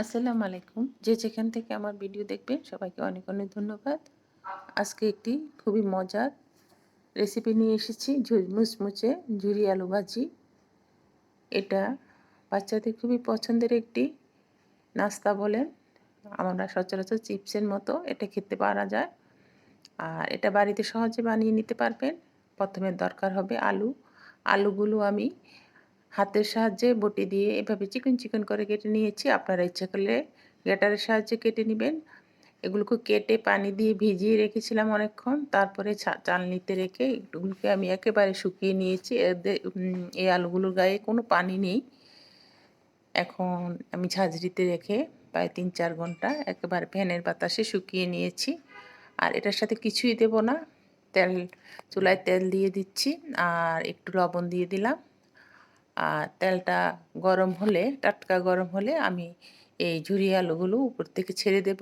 আসসালামু আলাইকুম। যে যেখান থেকে আমার ভিডিও দেখবেন সবাইকে অনেক অনেক ধন্যবাদ। আজকে একটি খুবই মজার রেসিপি নিয়ে এসেছি মুচমুচে ঝুরি আলু ভাজি। এটা বাচ্চাদের খুবই পছন্দের একটি নাস্তা বলেন আমরা সচরাচর চিপসের মতো এটা খেতে পারা যায়। আর এটা বাড়িতে সহজে বানিয়ে নিতে পারবেন। প্রথমে দরকার হবে আলু। আলুগুলো আমি হাতের সাহায্যে বটি দিয়ে এভাবে চিকন চিকন করে কেটে নিয়েছি। আপনারা ইচ্ছা করলে গ্রেটারের সাহায্যে কেটে নেবেন। এগুলোকে কেটে পানি দিয়ে ভিজিয়ে রেখেছিলাম অনেকক্ষণ। তারপরে চালনিতে রেখে এগুলোকে আমি একেবারে শুকিয়ে নিয়েছি। এদের এই আলুগুলোর গায়ে কোনো পানি নেই। এখন আমি ঝাঁঝরিতে রেখে প্রায় তিন চার ঘণ্টা একেবারে ফ্যানের বাতাসে শুকিয়ে নিয়েছি। আর এটার সাথে কিছুই দেব না। তেল, চুলায় তেল দিয়ে দিচ্ছি। আর একটু লবণ দিয়ে দিলাম। তেলটা গরম হলে, টাটকা গরম হলে আমি এই ঝুরি আলুগুলো উপর থেকে ছেড়ে দেব।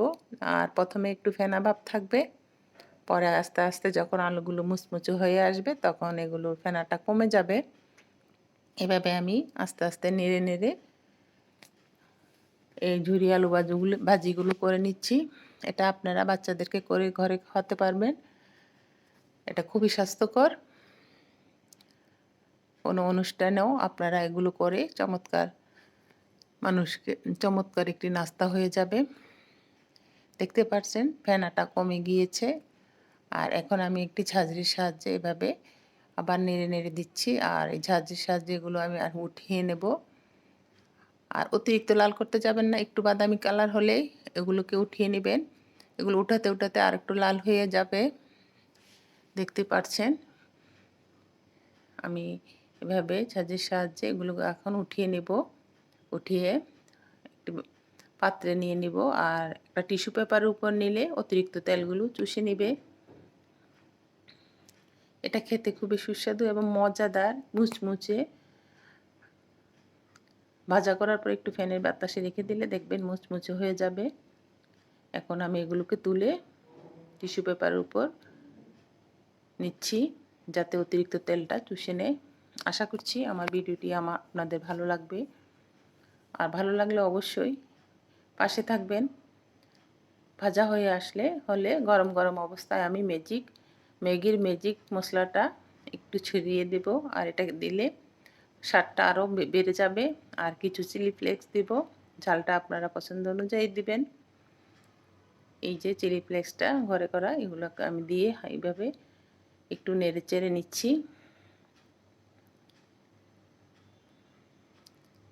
আর প্রথমে একটু ফেনা ভাব থাকবে, পরে আস্তে আস্তে যখন আলুগুলো মুচমুচে হয়ে আসবে তখন এগুলোর ফেনাটা কমে যাবে। এভাবে আমি আস্তে আস্তে নেড়ে নেড়ে এই ঝুরি আলু ভাজিগুলো ভাজিগুলো করে নিচ্ছি। এটা আপনারা বাচ্চাদেরকে করে ঘরে খাওয়াতে পারবেন। এটা খুবই স্বাস্থ্যকর। কোনো অনুষ্ঠানেও আপনারা এগুলো করে চমৎকার মানুষকে, চমৎকার একটি নাস্তা হয়ে যাবে। দেখতে পাচ্ছেন, ফেনাটা কমে গিয়েছে। আর এখন আমি একটি ঝাঁঝরির সাহায্যে এভাবে আবার নেড়ে নেড়ে দিচ্ছি। আর এই ঝাঁঝরির সাহায্যে এগুলো আমি আর উঠিয়ে নেব। আর অতিরিক্ত লাল করতে যাবেন না, একটু বাদামি কালার হলেই এগুলোকে উঠিয়ে নেবেন। এগুলো উঠাতে উঠাতে আর একটু লাল হয়ে যাবে। দেখতে পাচ্ছেন, আমি এভাবে ছাঁচের সাহায্যে এগুলো এখন উঠিয়ে নেব। উঠিয়ে একটি পাত্রে নিয়ে নিব আর একটা টিস্যু পেপারের উপর নিলে অতিরিক্ত তেলগুলো চুষে নিবে। এটা খেতে খুবই সুস্বাদু এবং মজাদার মুচমুচে। ভাজা করার পর একটু ফ্যানের বাতাসে রেখে দিলে দেখবেন মুচমুচে হয়ে যাবে। এখন আমি এগুলোকে তুলে টিস্যু পেপারের উপর নিচ্ছি যাতে অতিরিক্ত তেলটা চুষে নেয়। আশা করছি আমার ভিডিওটি আমার আপনাদের ভালো লাগবে। আর ভালো লাগলে অবশ্যই পাশে থাকবেন। ভাজা হয়ে আসলে, হলে গরম গরম অবস্থায় আমি ম্যাজিক ম্যাগির ম্যাজিক মশলাটা একটু ছড়িয়ে দেব আর এটা দিলে স্বাদটা আরও বেড়ে যাবে। আর কিছু চিলি ফ্লেক্স দেব, ঝালটা আপনারা পছন্দ অনুযায়ী দিবেন। এই যে চিলি ফ্লেক্সটা ঘরে করা, এগুলোকে আমি দিয়ে এইভাবে একটু নেড়ে চেড়ে নিচ্ছি।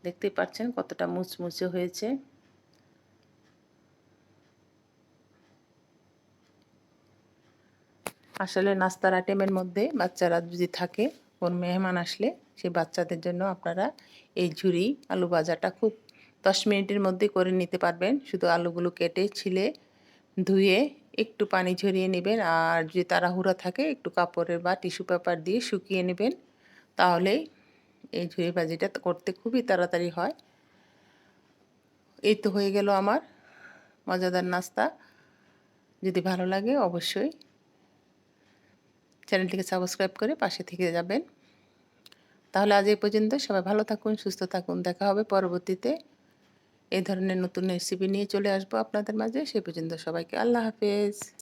দেখতে পাচ্ছেন কতটা মুচমুচে হয়েছে। আসলে নাস্তার আইটেমের মধ্যে বাচ্চারা যদি থাকে, কোন মেহমান আসলে সেই বাচ্চাদের জন্য আপনারা এই ঝুরি আলু ভাজাটা খুব দশ মিনিটের মধ্যে করে নিতে পারবেন। শুধু আলুগুলো কেটে, ছিলে, ধুয়ে একটু পানি ঝরিয়ে নেবেন আর যদি তাড়াহুড়া থাকে একটু কাপড়ের বা টিস্যু পেপার দিয়ে শুকিয়ে নেবেন তাহলেই এই ঝুড়ি ভাজিটা করতে খুবই তাড়াতাড়ি হয়। এই তো হয়ে গেল আমার মজাদার নাস্তা। যদি ভালো লাগে অবশ্যই চ্যানেলটিকে সাবস্ক্রাইব করে পাশে থেকে যাবেন। তাহলে আজ এই পর্যন্ত। সবাই ভালো থাকুন, সুস্থ থাকুন। দেখা হবে পরবর্তীতে। এই ধরনের নতুন রেসিপি নিয়ে চলে আসব আপনাদের মাঝে। সে পর্যন্ত সবাইকে আল্লাহ হাফেজ।